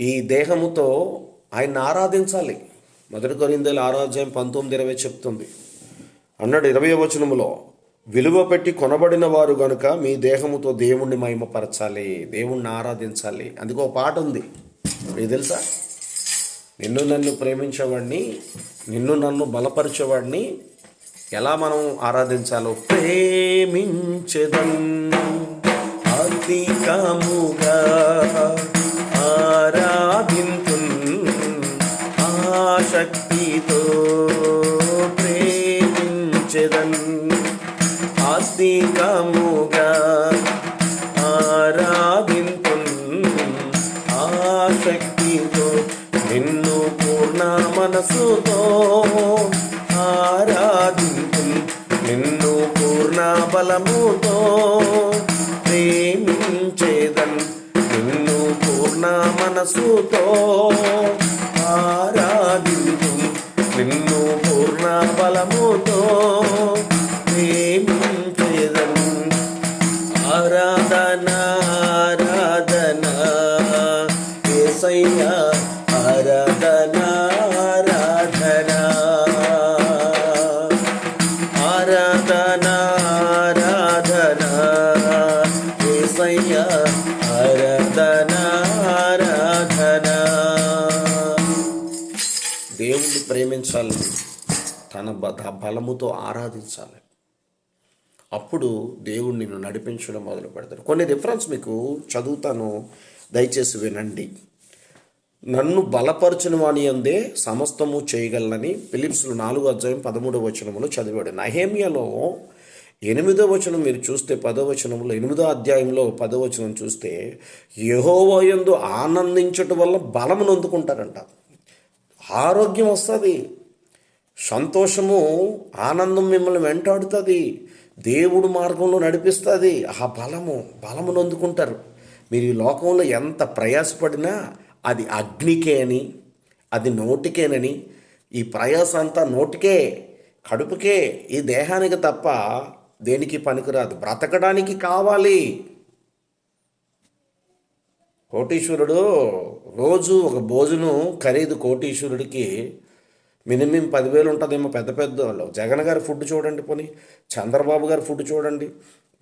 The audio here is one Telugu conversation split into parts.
ఈ దేహముతో ఆయన్ని ఆరాధించాలి. మొదటి కొరిందేలు ఆరాధ్యం పంతొమ్మిది ఇరవై చెప్తుంది. అన్నాడు ఇరవై వచనములో విలువ పెట్టి కొనబడిన వారు గనుక మీ దేహముతో దేవుణ్ణి మహిమపరచాలి దేవుణ్ణి ఆరాధించాలి. అందుకో పాట ఉంది. మీకు తెలుసా? నిన్ను నన్ను ప్రేమించేవాడిని నిన్ను నన్ను బలపరిచేవాడిని ఎలా మనం ఆరాధించాలో ప్రేమించదన్ అధికముగా మనసుతో ఆరాధింతు నిన్ను పూర్ణ బలముతో ప్రేమించేదన్. నిన్ను పూర్ణ మనసుతో ఆరాధింతు నిన్ను పూర్ణ బలముతో ప్రేమించేదన్. ఆరాధన ఆరాధన ఏసయ్యా ఆరాధన ఏసయ్య ఆరాధన ఆరాధన. దేవుణ్ణి ప్రేమించాలి తన బ- బలముతో ఆరాధించాలి. అప్పుడు దేవుడు నిన్ను నడిపించడం మొదలు పెడతాడు. కొన్ని రిఫరెన్స్ మీకు చదువుతాను దయచేసి వినండి. నన్ను బలపరచిన వాని అందే సమస్తము చేయగలనని ఫిలిప్స్లు నాలుగు అధ్యాయం పదమూడవ వచనములో చదివాడు. నహేమియాలో ఎనిమిదో వచనం మీరు చూస్తే పదవచనంలో ఎనిమిదో అధ్యాయంలో పదవచనం చూస్తే యహోవయందు ఆనందించటం వల్ల బలము నొందుకుంటారంట. ఆరోగ్యం వస్తుంది సంతోషము ఆనందం మిమ్మల్ని వెంటాడుతుంది దేవుడు మార్గంలో నడిపిస్తుంది ఆ బలము బలము నొందుకుంటారు. మీరు ఈ లోకంలో ఎంత ప్రయాసపడినా అది అగ్నికే అని అది నోటికేనని ఈ ప్రయాస అంతా నోటికే కడుపుకే ఈ దేహానికి తప్ప దేనికి పనికిరాదు? బ్రతకడానికి కావాలి. కోటీశ్వరుడు రోజు ఒక భోజనం ఖరీదు కోటీశ్వరుడికి మినిమం పదివేలు ఉంటుందేమో పెద్ద పెద్ద వాళ్ళు. జగన్ గారి ఫుడ్ చూడండి పోనీ చంద్రబాబు గారి ఫుడ్ చూడండి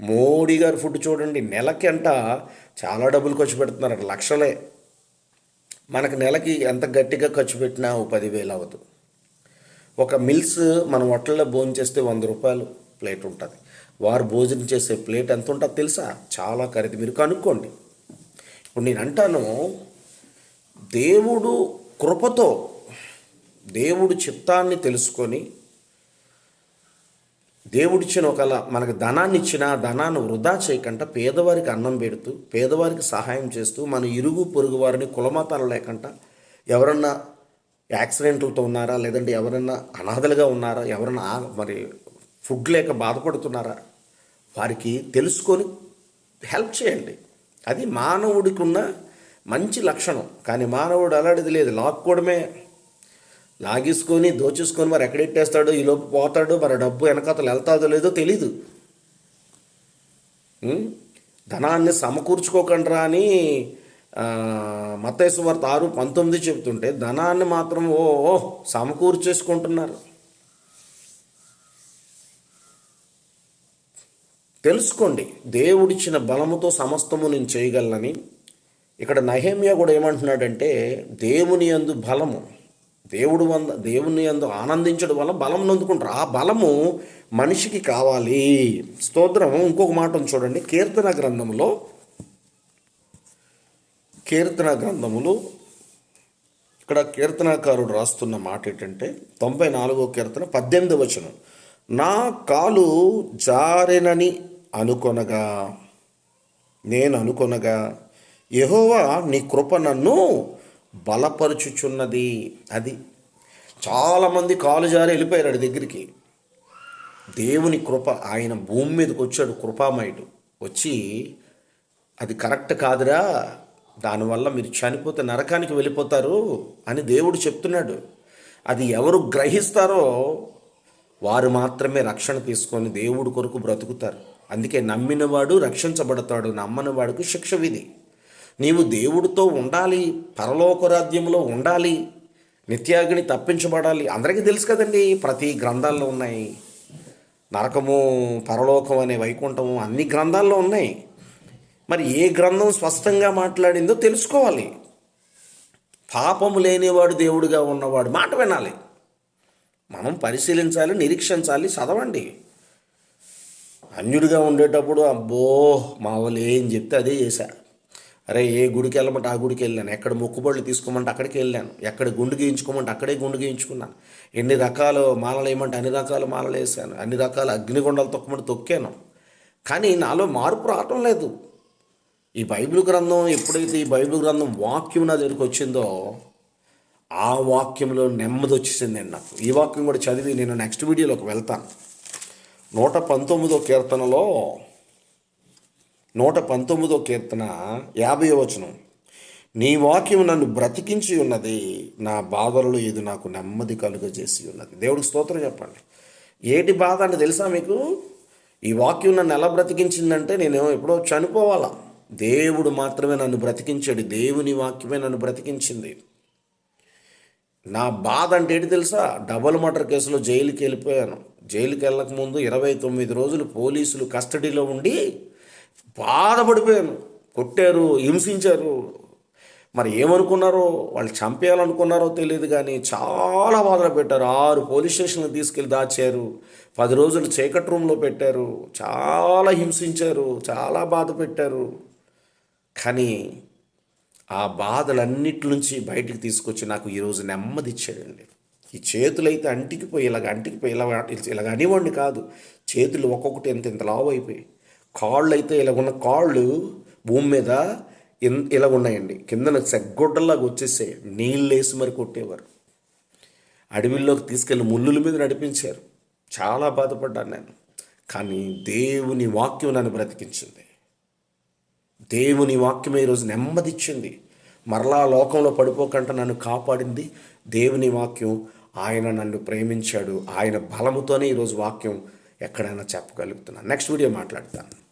మోడీ గారి ఫుడ్ చూడండి. నెలకి అంట చాలా డబ్బులు ఖర్చు పెడుతున్నారు లక్షలే. మనకు నెలకి ఎంత గట్టిగా ఖర్చు పెట్టినా పదివేలు అవ్వదు. ఒక మిల్స్ మన హోటల్లో భోజనం చేస్తే వంద రూపాయలు ప్లేట్ ఉంటుంది. వారు భోజనం చేసే ప్లేట్ ఎంత ఉంటుందో తెలుసా? చాలా ఖరీదు. మీరు కనుక్కోండి. ఇప్పుడు నేను అంటాను దేవుడు కృపతో దేవుడు చిత్తాన్ని తెలుసుకొని దేవుడిచ్చిన ఒకలా మనకు ధనాన్ని ఇచ్చిన ధనాన్ని వృధా చేయకుండా పేదవారికి అన్నం పెడుతూ పేదవారికి సహాయం చేస్తూ మన ఇరుగు పొరుగు వారిని కులమతాలు లేకుండా ఎవరన్నా యాక్సిడెంట్లతో ఉన్నారా? లేదంటే ఎవరన్నా అనాథలుగా ఉన్నారా? ఎవరన్నా మరి ఫుడ్ లేక బాధపడుతున్నారా? వారికి తెలుసుకొని హెల్ప్ చేయండి. అది మానవుడికి ఉన్న మంచి లక్షణం. కానీ మానవుడు అలాంటిది లేదు. లాక్కోవడమే లాగేసుకొని దోచేసుకొని మరి ఎక్కడెట్టేస్తాడో ఈ లోపు మరి డబ్బు వెనకతలు వెళ్తాదో లేదో తెలీదు. ధనాన్ని సమకూర్చుకోకండిరా అని మత్తైసు ఆరు పంతొమ్మిది చెప్తుంటే ధనాన్ని మాత్రం ఓ ఓ సమకూర్చేసుకుంటున్నారు. తెలుసుకోండి. దేవుడిచ్చిన బలముతో సమస్తము నేను చేయగలనని. ఇక్కడ నహేమియా కూడా ఏమంటున్నాడంటే దేవుని యందు బలము దేవుడు వంద దేవుని యందు ఆనందించడం వల్ల బలం నందుకుంటారు. ఆ బలము మనిషికి కావాలి. స్తోత్రం ఇంకొక మాట చూడండి. కీర్తన గ్రంథములో కీర్తన గ్రంథములు ఇక్కడ కీర్తనాకారుడు రాస్తున్న మాట ఏంటంటే తొంభై నాలుగో కీర్తన పద్దెనిమిది వచనం. నా కాలు జారెనని అనుకొనగా నేను అనుకొనగా యహోవా నీ కృప నన్ను బలపరుచుచున్నది. అది చాలామంది కాలు జారి వెళ్ళిపోయారు ఆడి దగ్గరికి. దేవుని కృప ఆయన భూమి మీదకి వచ్చాడు కృపామయుడు. వచ్చి అది కరెక్ట్ కాదురా దానివల్ల మీరు చనిపోతే నరకానికి వెళ్ళిపోతారు అని దేవుడు చెప్తున్నాడు. అది ఎవరు గ్రహిస్తారో వారు మాత్రమే రక్షణ తీసుకొని దేవుడు కొరకు బ్రతుకుతారు. అందుకే నమ్మినవాడు రక్షించబడతాడు నమ్మని వాడికి శిక్ష విధి. నీవు దేవుడితో ఉండాలి పరలోకరాజ్యంలో ఉండాలి నిత్యాగ్ని తప్పించబడాలి. అందరికీ తెలుసు కదండి ప్రతి గ్రంథాల్లో ఉన్నాయి. నరకము పరలోకం అనే వైకుంఠము అన్ని గ్రంథాల్లో ఉన్నాయి. మరి ఏ గ్రంథం స్పష్టంగా మాట్లాడిందో తెలుసుకోవాలి. పాపము లేనివాడు దేవుడిగా ఉన్నవాడు మాట వినాలి. మనం పరిశీలించాలి నిరీక్షించాలి చదవండి. అన్యుడిగా ఉండేటప్పుడు అబ్బో మా వాళ్ళు ఏం చెప్తే అదే చేశా. అరే ఏ గుడికి వెళ్ళమంటే ఆ గుడికి వెళ్ళాను. ఎక్కడ మొక్కుబడులు తీసుకోమంటే అక్కడికి వెళ్ళాను. ఎక్కడ గుండు గీయించుకోమంటే అక్కడే గుండు గీయించుకున్నాను. ఎన్ని రకాలు మాలలు వేయమంటే అన్ని రకాల మాలలు వేసాను అన్ని రకాల అగ్నిగుండాలు తొక్కమంటే తొక్కాను. కానీ నాలో మార్పు రావటం లేదు. ఈ బైబిల్ గ్రంథం ఎప్పుడైతే ఈ బైబిల్ గ్రంథం వాక్యం నా దగ్గరికి వచ్చిందో ఆ వాక్యంలో నెమ్మది వచ్చేసిందండి నాకు. ఈ వాక్యం కూడా చదివి నేను నెక్స్ట్ వీడియోలోకి వెళ్తాను. నూట పంతొమ్మిదో కీర్తనలో నూట పంతొమ్మిదో కీర్తన యాభై వచనం. నీ వాక్యం నన్ను బ్రతికించి ఉన్నది నా బాధలలో ఇది నాకు నెమ్మది కలుగజేసి ఉన్నది. దేవుడికి స్తోత్రం చెప్పండి. ఏటి బాధ అంటే తెలుసా మీకు? ఈ వాక్యం నన్ను ఎలా బ్రతికించిందంటే నేను ఎప్పుడో చనిపోవాలా. దేవుడు మాత్రమే నన్ను బ్రతికించాడు. దేవుని వాక్యమే నన్ను బ్రతికించింది. నా బాధ అంటే ఏంటి తెలుసా? డబల్ మర్డర్ కేసులో జైలుకి వెళ్ళిపోయాను. జైలుకి వెళ్ళక ముందు ఇరవై తొమ్మిది రోజులు పోలీసులు కస్టడీలో ఉండి బాధపడిపోయాను. కొట్టారు హింసించారు. మరి ఏమనుకున్నారో వాళ్ళు చంపేయాలనుకున్నారో తెలియదు కానీ చాలా బాధలు పెట్టారు. ఆరు పోలీస్ స్టేషన్లు తీసుకెళ్ళి దాచారు. పది రోజులు చీకటి రూమ్లో పెట్టారు. చాలా హింసించారు. చాలా బాధ పెట్టారు. కానీ ఆ బాధలన్నిటి నుంచి బయటికి తీసుకొచ్చి నాకు ఈరోజు నెమ్మది ఇచ్చాడండి ఈ చేతులు అయితే అంటికిపోయి ఇలాగ అంటికిపోయి ఇలా ఇలాగ అనివ్వండి కాదు. చేతులు ఒక్కొక్కటి ఎంత ఇంత లావు అయిపోయి కాళ్ళు అయితే ఇలా ఉన్న కాళ్ళు భూమి మీద ఇన్ ఇలా ఉన్నాయండి. కిందన సెగ్గొడ్డల్లాగా వచ్చేసే నీళ్ళు వేసి మరి కొట్టేవారు. అడవిల్లోకి తీసుకెళ్ళి ముళ్ళుల మీద నడిపించారు. చాలా బాధపడ్డాను నేను. కానీ దేవుని వాక్యం నన్ను బ్రతికించింది. దేవుని వాక్యమే ఈరోజు నెమ్మదిచ్చింది. మరలా లోకంలో పడిపోకుండా నన్ను కాపాడింది. దేవుని వాక్యం ఆయన నన్ను ప్రేమించాడు. ఆయన బలముతోనే ఈరోజు వాక్యం ఎక్కడైనా చెప్పగలుగుతున్నాను నెక్స్ట్ వీడియో మాట్లాడతాను.